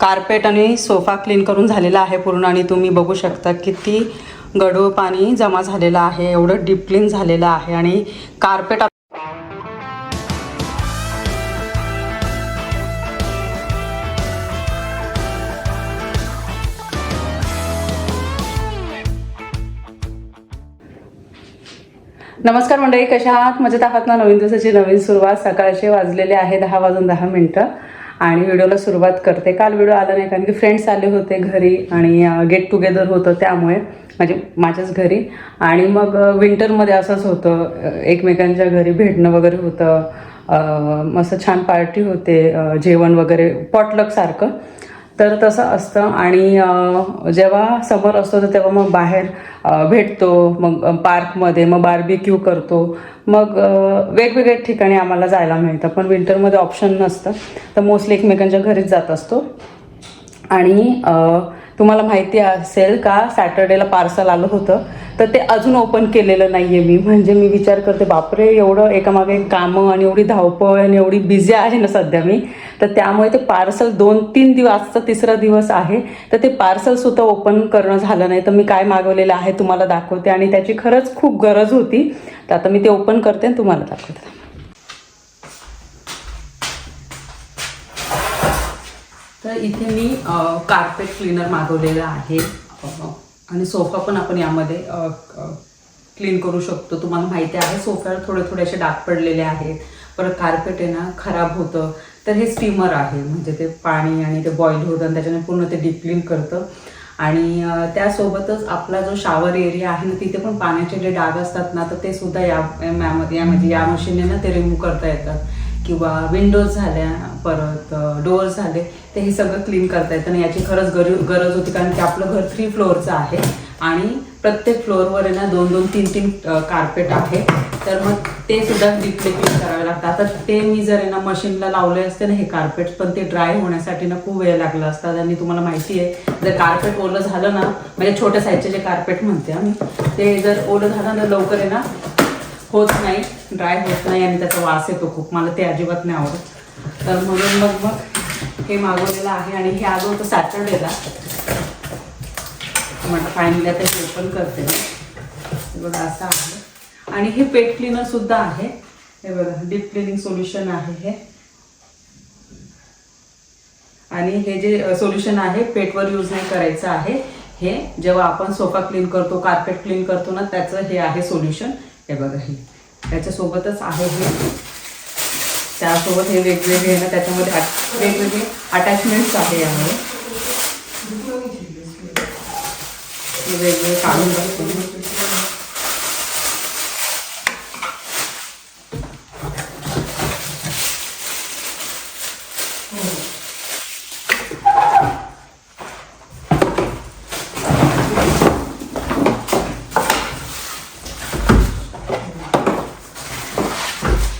Carpet आणि sofa clean करून झालेला आहे पूर्ण आणि तुम्ही बघू शकता किती गढूळ पाणी जमा झालेलं आहे एवढं डीप क्लीन झालेलं आहे आणि कार्पेट नमस्कार मंडळी कशा आहात? मजेत आहात ना? नवीन दिवसाची नवीन सुरुवात. सकाळचे वाजलेले आहे दहा वाजून दहा मिनटं. आणि व्हिडिओला सुरुवात करते. काल व्हिडिओ आला नाही कारण की फ्रेंड्स आले होते घरी आणि गेट टुगेदर होतं त्यामुळे म्हणजे माझ्याच घरी. आणि मग विंटरमध्ये असंच होतं एकमेकांच्या घरी भेटणं वगैरे होतं. मस्त छान पार्टी होते जेवण वगैरे पॉटलक सारखं. तर तसं असतं आणि जेव्हा समर असतो तर तेव्हा मग बाहेर भेटतो मग पार्कमध्ये मग बार्बिक्यू करतो. मग वेगवेगळ्या ठिकाणी आम्हाला जायला मिळतं पण विंटरमध्ये ऑप्शन नसतं. तर मोस्टली एकमेकांच्या घरीच जात असतो. आणि तुम्हाला माहिती असेल का सॅटर्डेला पार्सल आलं होतं. तर ते अजून ओपन केलेलं नाही आहे मी. म्हणजे मी विचार करते बापरे एवढं एकामागे कामं आणि एवढी धावपळ आणि एवढी बिझी आहे ना सध्या मी. तर त्यामुळे ते पार्सल दोन तीन दिवसचा तिसरा दिवस आहे. तर ते पार्सलसुद्धा ओपन करणं झालं नाही. तर मी काय मागवलेलं आहे तुम्हाला दाखवते. आणि त्याची खरंच खूप गरज होती. तर आता मी ते ओपन करते आणि तुम्हाला दाखवते. तर इथे मी कार्पेट क्लीनर मागवलेला आहे. आणि सोफा पण आपण यामध्ये क्लीन करू शकतो. तुम्हाला माहिती आहे सोफ्यावर थोडे थोडे असे डाग पडलेले आहेत. परत कार्पेट आहे ना खराब होतं. तर हे स्टीमर आहे. म्हणजे ते पाणी आणि ते बॉईल होतं आणि त्याच्याने पूर्ण ते डीप क्लीन करतं. आणि त्यासोबतच आपला जो शावर एरिया आहे ना तिथे पण पाण्याचे जे डाग असतात ना तर ते सुद्धा या यामध्ये या म्हणजे या मशीनने ना ते रिमूव्ह करता येतात. किंवा विंडोज झाल्या परत डोअर झाले ते हे सगळं क्लीन करता येतं आणि याची खरंच गर गरज होती कारण की आपलं घर थ्री फ्लोअरचं आहे आणि प्रत्येक फ्लोअरवर आहे ना दोन दोन तीन तीन कार्पेट आहे. तर मग ते सुद्धा डीपली क्लीन करावे लागतं आता ते मी जर आहे ना मशीनला लावले असते ना हे कार्पेट पण ते ड्राय होण्यासाठी ना खूप वेळ लागला असता. आणि तुम्हाला माहिती आहे जर कार्पेट ओलं झालं ना म्हणजे छोट्या साईजचे जे कार्पेट म्हणते आम्ही ते जर ओलं झालं ना लवकर आहे ना होत नाही ड्राय होत नाही आणि त्याचा वास येतो खूप. मला ते अजिबात नाही आवडत. तर म्हणून मग मग हे मागवलेलं आहे आणि हे आलं होतं सॅटरडेला. म्हटलं फायनली आता हे ओपन करते मी. हे बघा असं आहे. आणि हे पेट क्लीनर सुद्धा आहे. हे बघा डीप क्लिनिंग सोल्युशन आहे हे. आणि हे जे सोल्युशन आहे पेटवर यूज नाही करायचं आहे. हे जेव्हा आपण सोफा क्लीन करतो कार्पेट क्लीन करतो ना त्याचं हे आहे सोल्युशन हे बघा हे. त्याच्यासोबतच आहे हे. त्यासोबत हे वेगवेगळे आहे ना त्याच्यामध्ये वेगवेगळे अटॅचमेंट्स आहे यामुळे वेगवेगळे काढून बघतो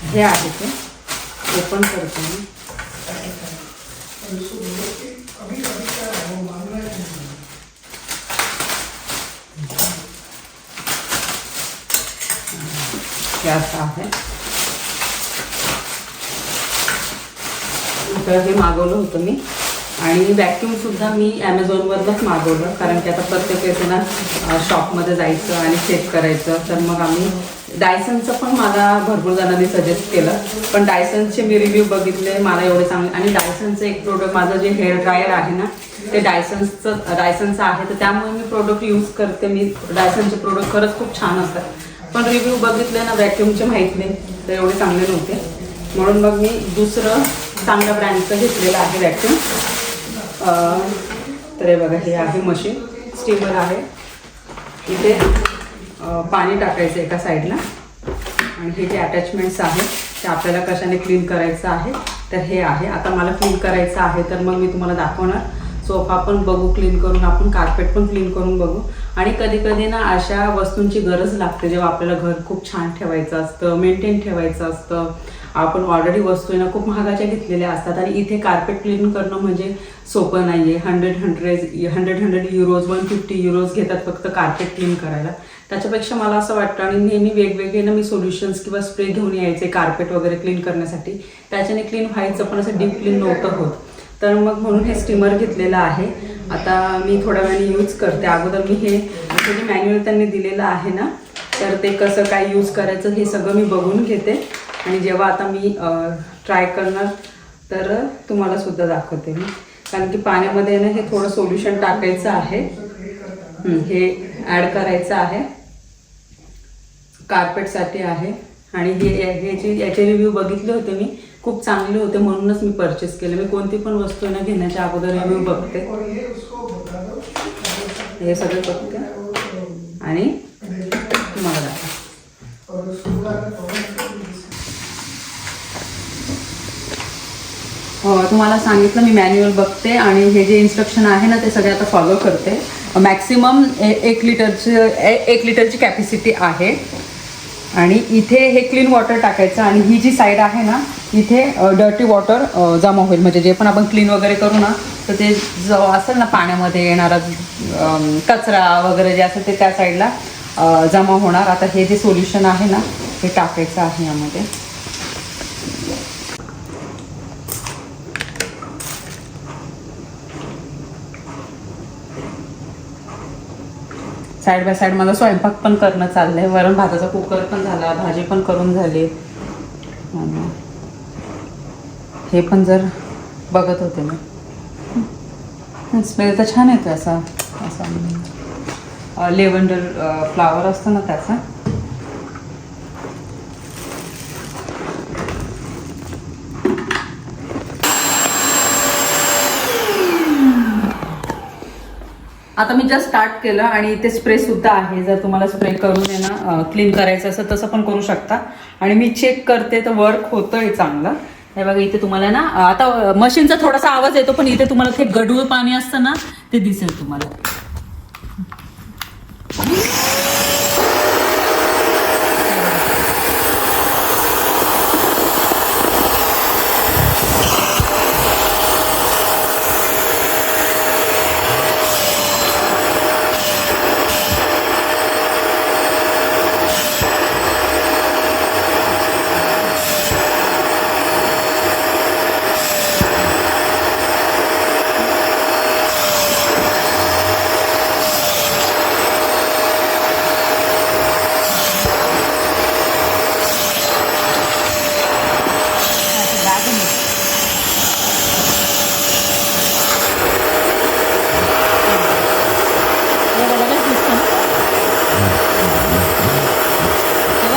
हे आहे ते ओपन करतो मी हे असं आहे तर हे मागवलं होतं मी. आणि व्हॅक्युम सुद्धा मी ॲमेझॉनवरनंच मागवलं कारण की आता प्रत्येक वेळेस ना शॉपमध्ये जायचं आणि चेक करायचं. तर मग आम्ही डायसनचं पण मला भरपूर जणांनी सजेस्ट केलं. पण डायसनचे मी रिव्ह्यू बघितले मला एवढे चांगले आणि डायसनचं एक प्रोडक्ट माझं जे हेअर ड्रायर आहे ना ते डायसन्सचं डायसनचं आहे. तर त्यामुळे मी प्रोडक्ट यूज करते. मी डायसनचे प्रोडक्ट खरंच खूप छान असतात. पण रिव्ह्यू बघितले ना व्हॅक्युमचे माहीत नाही तर एवढे चांगले नव्हते. म्हणून मग मी दुसरं चांगल्या ब्रँडचं घेतलेलं आहे वॅक्यूम तर हे बघा हे आहे मशीन स्टीमर आहे. इथे पाणी टाकायचं एका साईडला आणि हे जे अटॅचमेंट्स आहेत ते आपल्याला कशाने क्लीन करायचं आहे तर हे आहे. आता मला क्लीन करायचं आहे तर मग मी तुम्हाला दाखवणार. सोफा पण बघू क्लीन करून आपण कार्पेट पण क्लीन करून बघू. आणि कधी कधी ना अशा वस्तूंची गरज लागते जेव्हा आपल्याला घर खूप छान ठेवायचं असतं मेंटेन ठेवायचं असतं. आपण ऑलरेडी वस्तू आहे ना खूप महागाच्या घेतलेल्या असतात आणि इथे कार्पेट क्लीन करणं म्हणजे सोपं नाही आहे hundred hundred hundred hundred euros one fifty euros घेतात फक्त कार्पेट क्लीन करायला. त्याच्यापेक्षा मला असं वाटतं आणि नेहमी वेगवेगळे ना मी सोल्युशन्स किंवा स्प्रे घेऊन यायचे कार्पेट वगैरे क्लीन करण्यासाठी. त्याच्याने क्लीन व्हायचं पण असं डीप क्लीन नव्हतं होत. तर मग म्हणून हे स्टीमर घेतलेलं आहे. आता मी थोड्या वेळाने यूज करते. अगोदर मी हे जे मॅन्युअल त्यांनी दिलेलं आहे ना तर ते कसं काय यूज करायचं हे सगळं मी बघून घेते. आणि जेव्हा आता मी ट्राय करणार तर तुम्हाला सुद्धा दाखवते मी. कारण की पाण्यामध्ये ना हे थोडं सोल्युशन टाकायचं आहे. हे ॲड करायचं आहे. कार्पेटसाठी आहे. आणि हे हे जे याचे रिव्ह्यू बघितले होते मी खूप चांगले होते म्हणूनच मी परचेस केले. मी कोणती पण वस्तू ना घेण्याच्या अगोदर मी बघते. हे सगळं बघते. आणि तुम्हाला हो, तुम्हाला सांगितलं मी मॅन्युअल बघते आणि हे जे इन्स्ट्रक्शन आहे ना ते सगळे आता फॉलो करते. मॅक्सिमम एक लिटरची ए- एक लिटरची कॅपॅसिटी आहे. आणि इथे हे क्लीन वॉटर टाकायचं. आणि ही जी साईड आहे ना इथे डर्टी वॉटर जमा होईल. म्हणजे जे पण आपण क्लीन वगैरे करू ना तर ते जो असेल ना पाण्यामध्ये येणारा कचरा वगैरे जे असेल ते त्या साईडला जमा होणार. आता हे जे सोल्युशन आहे ना हे टाकायचं आहे यामध्ये. साईड बाय साईड मला स्वयंपाक पण करणं चाललंय. वरण भाताचा कुकर पण झाला भाजी पण करून झाली. आणि हे पण जर बघत होते मी स्मेल तर छान येतो असा असा लेवंडर फ्लावर असतो ना त्याचा. आता मी जस्ट स्टार्ट केलं आणि ते स्प्रे सुद्धा आहे. जर तुम्हाला स्प्रे करून आहे ना क्लीन करायचं असेल तसं पण करू शकता. आणि मी चेक करते तर वर्क होतंय चांगलं. हे बघा इथे तुम्हाला ना आता मशीनचा थोडासा आवाज येतो पण इथे तुम्हाला ते गडूळ पाणी असतं ना ते दिसेल तुम्हाला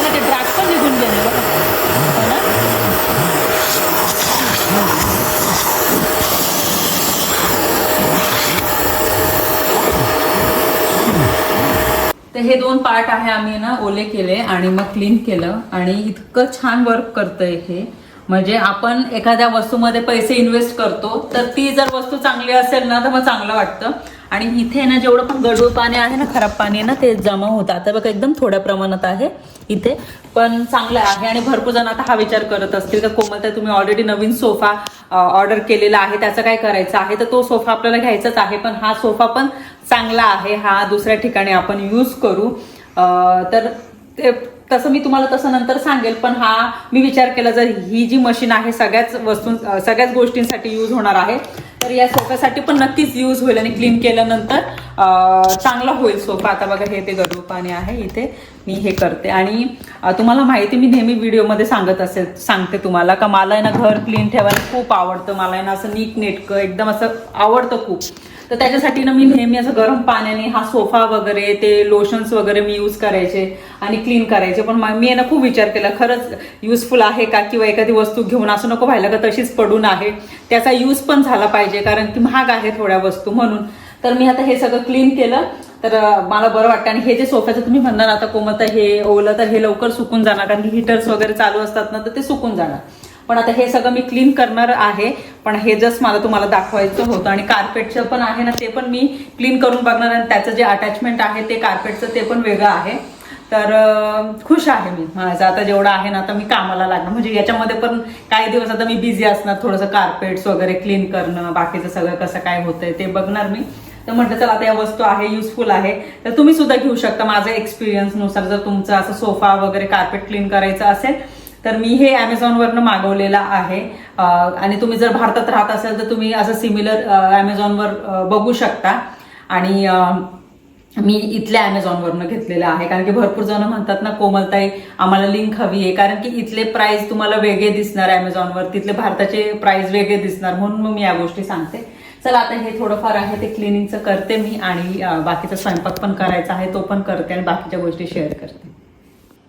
ते ड्रॅग पण निघून गेले बघा हो ना? तर हे दोन पार्ट आहे आम्ही ना ओले केले आणि मग क्लीन केलं. आणि इतकं छान वर्क करतंय हे. म्हणजे आपण एखाद्या वस्तूमध्ये पैसे इन्व्हेस्ट करतो तर ती जर वस्तू चांगली असेल ना तर मग चांगलं वाटतं. आणि इथे ना जेवढं पण गडूळ पाणी आहे ना खराब पाणी आहे ना ते जमा होतं. आता बघा एकदम थोड्या प्रमाणात आहे इथे. पण चांगलं आहे आणि भरपूर जण आता हा विचार करत असतील का कोमलता तुम्ही ऑलरेडी नवीन सोफा ऑर्डर केलेला आहे त्याचं काय करायचं आहे? तर तो सोफा आपल्याला घ्यायचाच आहे पण हा सोफा पण चांगला आहे हा दुसऱ्या ठिकाणी आपण यूज करू. तर ते तसं मी तुम्हाला तसं नंतर सांगेल पण हा मी विचार केला जर ही जी मशीन आहे सगळ्याच वस्तू सगळ्याच गोष्टींसाठी यूज होणार आहे. तर या सोफ्यासाठी पण नक्कीच यूज होईल आणि क्लीन केल्यानंतर चांगला होईल सोफा. आता बघा हे ते गडू पाणी आहे इथे. मी हे करते. आणि तुम्हाला माहिती मी नेहमी व्हिडिओमध्ये सांगत असेल सांगते तुम्हाला का मला आहे ना घर क्लीन ठेवायला खूप आवडतं. मला आहे ना असं नीट नेटकं एकदम असं आवडतं खूप. तर त्याच्यासाठी ना मी नेहमी असं गरम पाण्याने हा सोफा वगैरे ते लोशन्स वगैरे मी यूज करायचे आणि क्लीन करायचे. पण मी आहे ना खूप विचार केला खरंच युजफुल आहे का? किंवा एखादी वस्तू घेऊन असं नको व्हायला का? तशीच पडून आहे. त्याचा यूज पण झाला पाहिजे. कारण की महाग आहे थोड्या वस्तू म्हणून. तर मी आता हे सगळं क्लीन केलं. तर मला बरं वाटतं. आणि हे जे सोफ्याचं तुम्ही म्हणणार आता कोमत हे ओलं तर हे लवकर सुकून जाणार. कारण की हिटर्स वगैरे चालू असतात ना तर ते सुकून जाणार. पण आता हे सगळं मी क्लीन करणार आहे. पण हे जस्ट मला तुम्हाला दाखवायचं होतं. आणि कार्पेटचं पण आहे ना ते पण मी क्लीन करून बघणार. आणि त्याचं जे अटॅचमेंट आहे ते कार्पेटचं ते पण वेगळं आहे. तर खुश आहे मी. माझं आता जेवढं आहे ना आता मी कामाला लागणार. म्हणजे याच्यामध्ये पण काही दिवस आता मी बिझी असणार थोडंसं कार्पेट्स वगैरे क्लीन करणं बाकीचं सगळं कसं काय होतंय ते बघणार मी. तर म्हटलं चला आता या वस्तू आहे युजफुल आहे. तर तुम्ही सुद्धा घेऊ शकता माझ्या एक्सपिरियन्सनुसार जर तुमचं असं सोफा वगैरे कार्पेट क्लीन करायचं असेल तर मी हे ॲमेझॉनवरनं मागवलेलं आहे. आणि तुम्ही जर भारतात राहत असाल तर तुम्ही असं सिमिलर ॲमेझॉनवर बघू शकता. आणि मी इथल्या अमेझॉनवरनं घेतलेलं आहे. कारण की भरपूर जण म्हणतात ना कोमलताई आम्हाला लिंक हवी आहे. कारण की इथले प्राइस तुम्हाला वेगळे दिसणार अमेझॉनवर तिथले भारताचे प्राइस वेगळे दिसणार. म्हणून मग मी या गोष्टी सांगते. चला आता हे थोडंफार आहे ते क्लिनिंगचं करते मी आणि बाकीचा स्वयंपाक पण करायचा आहे तो पण करते आणि बाकीच्या गोष्टी शेअर करते.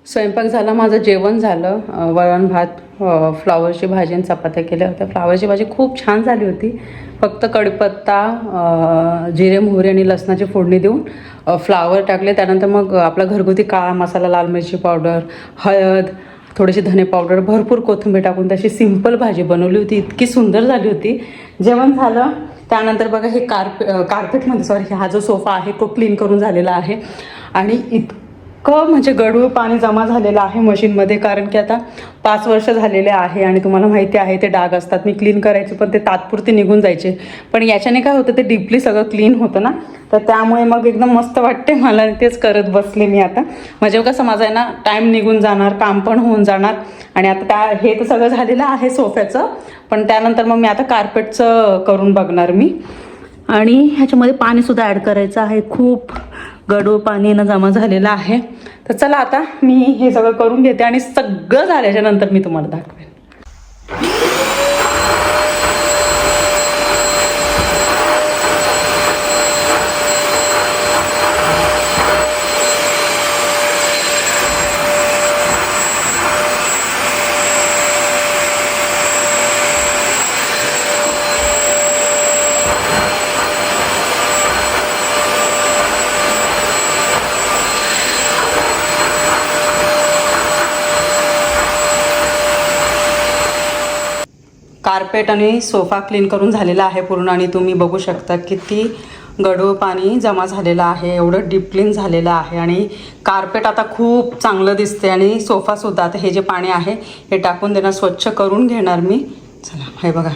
स्वयंपाक झाला माझं जेवण झालं. वळण वरण भात फ्लॉवरची फ्लावरची भाजी आणि चपात्या केल्या होत्या. फ्लावरची भाजी खूप छान झाली होती. फक्त कढीपत्ता जिरे मोहरी आणि लसणाची फोडणी देऊन फ्लावर टाकले. त्यानंतर मग आपला घरगुती काळा मसाला लाल मिरची पावडर हळद थोडीशी धने पावडर भरपूर कोथिंबीर टाकून तशी सिंपल भाजी बनवली होती. इतकी सुंदर झाली होती. जेवण झालं. त्यानंतर बघा हे कार्पे कार्पेटमध्ये सॉरी हा जो सोफा आहे तो क्लीन करून झालेला आहे. आणि इतकं म्हणजे गडूळ पाणी जमा झालेलं आहे मशीनमध्ये कारण की आता पाच वर्ष झालेले आहे आणि तुम्हाला माहिती आहे ते डाग असतात. मी क्लीन करायचे पण ते तात्पुरते निघून जायचे. पण याच्याने काय होतं ते डीपली सगळं क्लीन होतं ना? तर त्यामुळे मग एकदम मस्त वाटते मला तेच करत बसले मी आता. म्हणजे कसं माझं आहे ना टाईम निघून जाणार काम पण होऊन जाणार. आणि आता त्या हे तर सगळं झालेलं आहे सोफ्याचं पण त्यानंतर मग मी आता कार्पेटचं करून बघणार मी. आणि ह्याच्यामध्ये पाणीसुद्धा ॲड करायचं आहे. खूप गडूळ पाणीनं जमा झालेलं आहे. तर चला आता मी हे सगळं करून घेते आणि सगळं झाल्याच्यानंतर मी तुम्हाला दाखवते कार्पेट आणि सोफा क्लीन करून झालेला आहे पूर्ण आणि तुम्ही बघू शकता किती गढूळ पाणी जमा झालेलं आहे एवढं डीप क्लीन झालेलं आहे आणि कार्पेट आता खूप चांगलं दिसते आणि सोफासुद्धा आता हे जे पाणी आहे हे टाकून देणार स्वच्छ करून घेणार मी. चला हे बघा.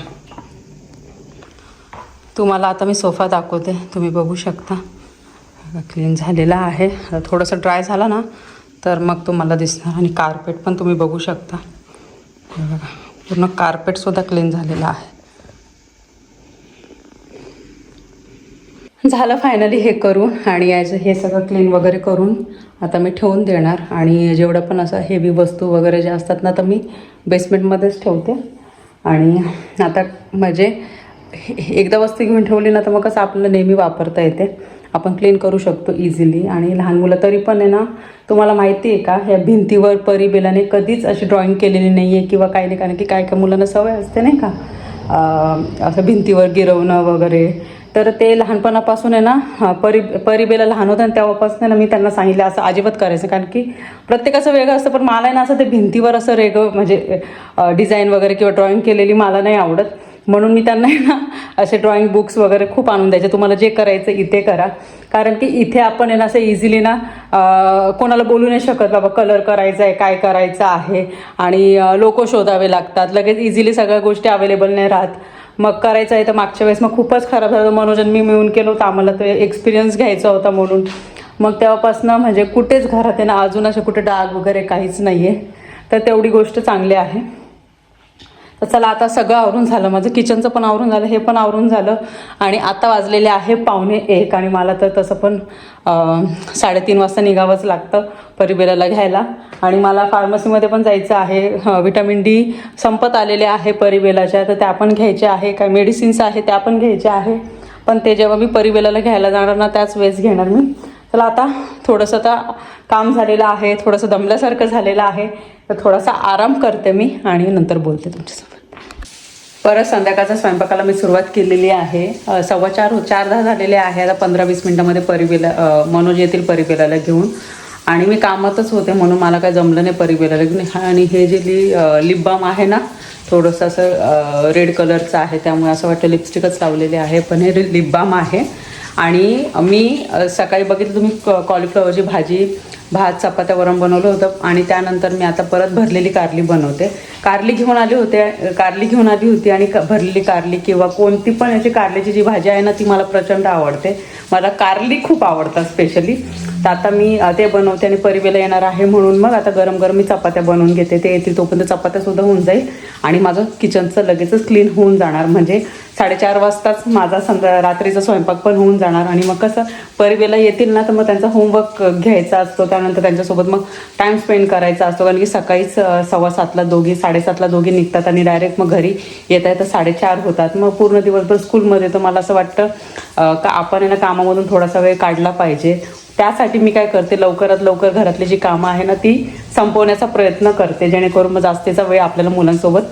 तुम्हाला आता मी सोफा दाखवते तुम्ही बघू शकता. क्लीन झालेला आहे. आता थोडंसं ड्राय झालं ना तर मग तुम्हाला दिसणार आणि कार्पेट पण तुम्ही बघू शकता. हे बघा. पूर्ण कार्पेटसुद्धा क्लीन झालेलं आहे. झालं फायनली हे करून आणि ॲज हे सगळं क्लीन वगैरे करून आता मी ठेवून देणार आणि जेवढं पण असं हेवी वस्तू वगैरे ज्या असतात ना तर मी बेसमेंटमध्येच ठेवते. आणि आता म्हणजे हे- एकदा वस्तू घेऊन ठेवली ना तर मग कसं आपलं नेहमी वापरता येते. आपण क्लीन करू शकतो इझिली आणि लहान मुलं तरी पण आहे ना तुम्हाला माहिती आहे का ह्या भिंतीवर परिबेलाने कधीच अशी ड्रॉइंग केलेली नाही आहे किंवा काही नाही कारण की काय काय मुलांना सवय असते नाही का असं भिंतीवर गिरवणं वगैरे. तर ते लहानपणापासून आहे ना परी परिबेला लहान होतं आणि तेव्हापासून ना मी त्यांना सांगितलं असं अजिबात करायचं. कारण की प्रत्येकाचं वेगळं असतं पण मला आहे ना असं ते भिंतीवर असं रेगं म्हणजे डिझाईन वगैरे किंवा ड्रॉइंग केलेली मला नाही आवडत. म्हणून मी त्यांना आहे ना असे ड्रॉइंग बुक्स वगैरे खूप आणून द्यायचे. तुम्हाला जे करायचं इथे करा. कारण की इथे आपण आहे ना असं इझिली ना कोणाला बोलू नाही शकत बाबा कलर करायचा आहे काय करायचं आहे? आणि लोक शोधावे लागतात. लगेच इझिली सगळ्या गोष्टी अवेलेबल नाही राहत. मग करायचं आहे तर मागच्या वेळेस मग खूपच खराब झालं. मनोजन मी मिळून केलं होतं. आम्हाला ते एक्सपिरियन्स घ्यायचा होता म्हणून. मग तेव्हापासनं म्हणजे कुठेच घरात आहे ना अजून असे कुठे डाग वगैरे काहीच नाही आहे तर तेवढी गोष्ट चांगली आहे. तर चला आता सगळं आवरून झालं. माझं किचनचं पण आवरून झालं हे पण आवरून झालं. आणि आता वाजलेले आहे पावणे एक आणि मला तर तसं पण साडेतीन वाजता निघावंच लागतं परिबेलाला घ्यायला. आणि मला फार्मसीमध्ये पण जायचं आहे. हं, विटॅमिन डी संपत आलेले आहे परिबेलाच्या. तर त्या पण घ्यायच्या आहे. काय मेडिसिन्स आहे त्या पण घ्यायच्या आहे. पण ते जेव्हा मी परिबेलाला घ्यायला जाणार ना त्याच वेळेस घेणार मी. चला आता थोडंसं आता काम झालेलं आहे. थोडंसं दमल्यासारखं झालेलं आहे. तर थोडासा आराम करते मी आणि नंतर बोलते तुमच्यासोबत. परत संध्याकाळच्या स्वयंपाकाला मी सुरुवात केलेली आहे. सव्वा चार हो, चार दहा झालेले आहे. आता पंधरा वीस मिनटामध्ये परिबेला मनोज येथील परिबेलाला घेऊन. आणि मी कामातच होते म्हणून मला काय जमलं नाही परिबेलाला घेऊन. आणि हे जे लि लिप बाम आहे ना थोडंसं असं रेड कलरचं आहे. त्यामुळे असं वाटतं लिपस्टिकच लावलेली आहे पण हे लिप बाम आहे. आणि मी सकाळी बघितलं तुम्ही क- कॉलीफ्लॉवरची भाजी भात चपात्या वरण बनवलं होतं आणि त्यानंतर मी आता परत भरलेली कारली बनवते. कारली घेऊन आली होते कारली घेऊन आली होती आणि भरलेली कारली किंवा कोणती पण याची कारल्याची जी भाजी आहे ना ती मला प्रचंड आवडते. मला कारली खूप आवडतात स्पेशली तर आता मी ते बनवते आणि परिवेला येणार आहे म्हणून मग आता गरम गरम मी चपात्या बनवून घेते. ते येतील तोपर्यंत चपात्या सुद्धा होऊन जाईल आणि माझं किचनचं लगेचच क्लीन होऊन जाणार. म्हणजे साडेचार वाजताच माझा संध्या रात्रीचा स्वयंपाक पण होऊन जाणार आणि मग कसं परिवेला येतील ना तर मग त्यांचा होमवर्क घ्यायचा असतो. त्यानंतर त्यांच्यासोबत मग टाईम स्पेंड करायचा असतो. कारण की सकाळीच सव्वा सातला दोघी साडेसातला दोघी निघतात आणि डायरेक्ट मग घरी येता तर साडेचार होतात. मग पूर्ण दिवसभर स्कूलमध्ये तर मला असं वाटतं का आपण आहे ना कामामधून थोडासा वेळ काढला पाहिजे. त्यासाठी मी काय करते लवकरात लवकर घरातली जी कामं आहे ना ती संपवण्याचा प्रयत्न करते जेणेकरून मग जास्तीचा वेळ आपल्याला मुलांसोबत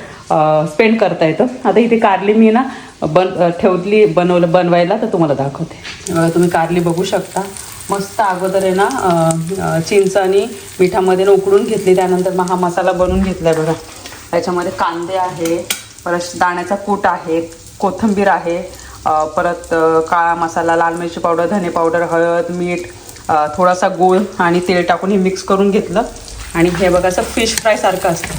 स्पेंड करता येतं. आता इथे कारली मी ना बन ठेवली बनवलं बनवायला तर तुम्हाला दाखवते. तुम्ही कारली बघू शकता. मस्त अगोदर आहे ना चिंच आणि मिठामध्ये ना उकडून घेतली त्यानंतर मग हा मसाला बनवून घेतला आहे बघा. त्याच्यामध्ये कांदे आहे परत दाण्याचा कूट आहे कोथिंबीर आहे परत काळा मसाला लाल मिरची पावडर धने पावडर हळद मीठ थोडासा गूळ आणि तेल टाकून हे मिक्स करून घेतलं. आणि हे बघा असं फिश फ्रायसारखं असतं.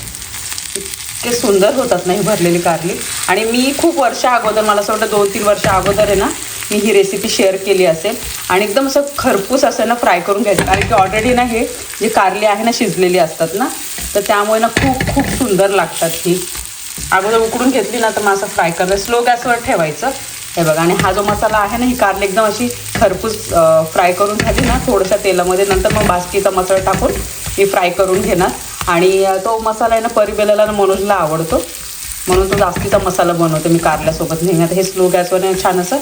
इतके सुंदर होतात ना ही भरलेली कारली आणि मी खूप वर्ष अगोदर मला असं वाटतं दोन तीन वर्ष अगोदर आहे ना मी ही रेसिपी शेअर केली असेल. आणि एकदम असं खरपूस असं ना फ्राय करून घ्यायचं. कारण की ऑलरेडी ना हे जी कारली आहे ना शिजलेली असतात ना तर त्यामुळे ना खूप खूप सुंदर लागतात ही. अगोदर उकडून घेतली ना तर मग असं फ्राय करायचं स्लो गॅसवर ठेवायचं. हे बघा आणि हा जो मसाला आहे ना ही कारली एकदम अशी खरपूस फ्राय करून घ्यायची ना थोडंसं तेलामध्ये नंतर मग बास्कीचा मसाला टाकून मी फ्राय करून घेणार. आणि तो मसाला आहे ना परिबेलाला ना मनोजला आवडतो. म्हणून तो जास्तीचा मसाला बनवतो मी कारल्यासोबत. नेहमी आता हे स्लो गॅसवर छान असं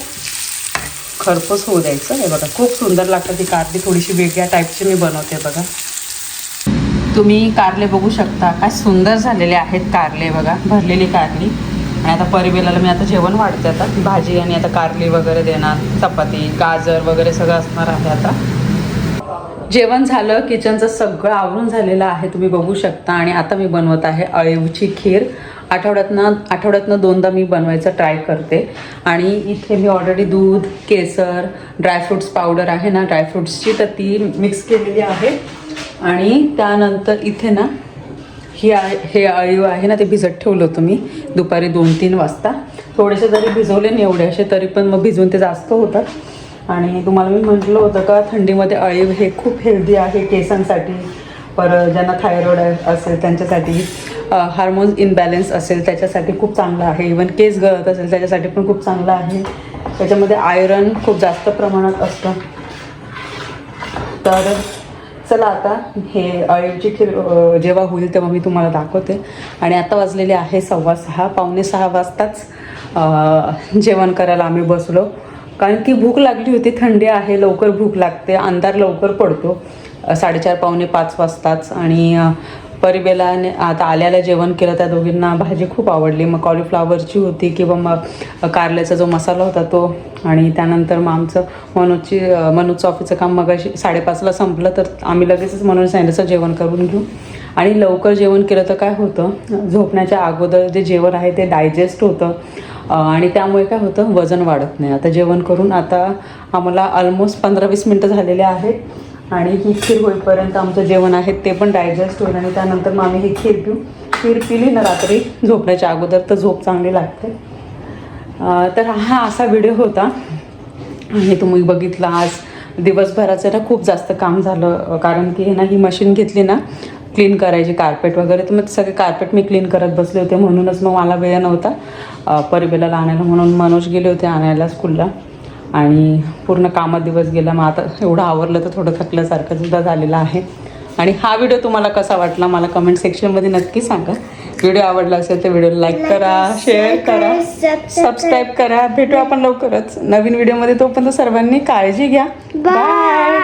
खरपूस होऊ द्यायचं. हे बघा खूप सुंदर लागतं ती कारली थोडीशी वेगळ्या टाईपची मी बनवते बघा. तुम्ही कारले बघू शकता काय सुंदर झालेले आहेत कारले बघा भरलेली कारली. आणि आता परिबेलाला मी आता जेवण वाढते आता. भाजी आणि आता कारली वगैरे देणार चपाती गाजर वगैरे सगळं असणार आहे आता. जेवण झालं किचनचं सगळं आवरून झालेलं आहे तुम्ही बघू शकता. आणि आता मी बनवत आहे अळीवची खीर. आठवड्यातनं आठवड्यातनं दोनदा मी बनवायचं ट्राय करते. आणि इथे मी ऑलरेडी दूध केसर ड्रायफ्रुट्स पावडर आहे ना ड्रायफ्रुट्सची तर ती मिक्स केलेली आहे. आणि त्यानंतर इथे ना ही आहे हे अळीव आहे ना ते भिजत ठेवलं होतं मी दुपारी दोन तीन वाजता. थोडेसे जरी भिजवले नाही एवढे असे तरी पण मग भिजवून ते जास्त होतात. आणि तुम्हाला मी म्हटलं होतं का थंडीमध्ये अळीव हे खूप हेल्दी आहे केसांसाठी. परत ज्यांना थायरॉइड असेल त्यांच्यासाठी हार्मोन्स इनबॅलेन्स असेल त्याच्यासाठी खूप चांगलं आहे. इवन केस गळत असेल त्याच्यासाठी पण खूप चांगलं आहे. त्याच्यामध्ये आयरन खूप जास्त प्रमाणात असतं. तर चला आता हे अळीवची खीर जेव्हा होईल तेव्हा मी तुम्हाला दाखवते. आणि आता वाजलेले आहे सव्वा सहा पावणे सहा वाजताच जेवण करायला आम्ही बसलो. कारण की भूक लागली होती थंडी आहे लवकर भूक लागते अंधार लवकर पडतो. साडेचार पावणे पाच वाजताच. आणि परिबेलाने आता आल्याला जेवण केलं त्या दोघींना भाजी खूप आवडली. मग कॉलीफ्लावरची होती किंवा मग कारल्याचा जो मसाला होता तो. आणि त्यानंतर मग आमचं मनोजची मनोजचं ऑफिसचं काम मगाशी साडेपाचला संपलं तर आम्ही लगेचच मनोज सांगितलं जेवण करून घेऊ. आणि लवकर जेवण केलं तर काय होतं झोपण्याच्या अगोदर जे जेवण आहे ते डायजेस्ट होतं. आणि त्यामुळे काय होतं वजन वाढत नाही. आता जेवण करून आता आम्हाला ऑलमोस्ट पंधरा वीस मिनटं झालेले आहेत. आणि ही खीर होईपर्यंत आमचं जेवण आहे ते पण डायजेस्ट होईल आणि त्यानंतर मग आम्ही ही खीर पिऊ. खीर पिली ना रात्री झोपण्याच्या अगोदर तर झोप चांगली लागते. तर हा असा व्हिडिओ होता. आणि तुम्ही बघितला आज दिवसभराचं ना खूप जास्त काम झालं कारण की हे ना ही मशीन घेतली ना क्लीन करायची कार्पेट वगैरे. तर मग सगळे कार्पेट मी क्लीन करत बसले होते म्हणूनच मग मला वेळ नव्हता. अं, आणायला म्हणून मनोज गेले होते आणायला स्कूलला आणि पूर्ण कामात दिवस गेला. मग आता एवढं आवरलं तर थोडं थकल्यासारखं सुद्धा झालेलं आहे. आणि हा व्हिडिओ तुम्हाला कसा वाटला मला कमेंट सेक्शनमध्ये नक्की सांगा. व्हिडिओ आवडला असेल तर व्हिडिओ लाईक करा शेअर करा सबस्क्राईब करा. भेटू आपण लवकरच. नवीन व्हिडिओमध्ये तोपर्यंत सर्वांनी काळजी घ्या. बाय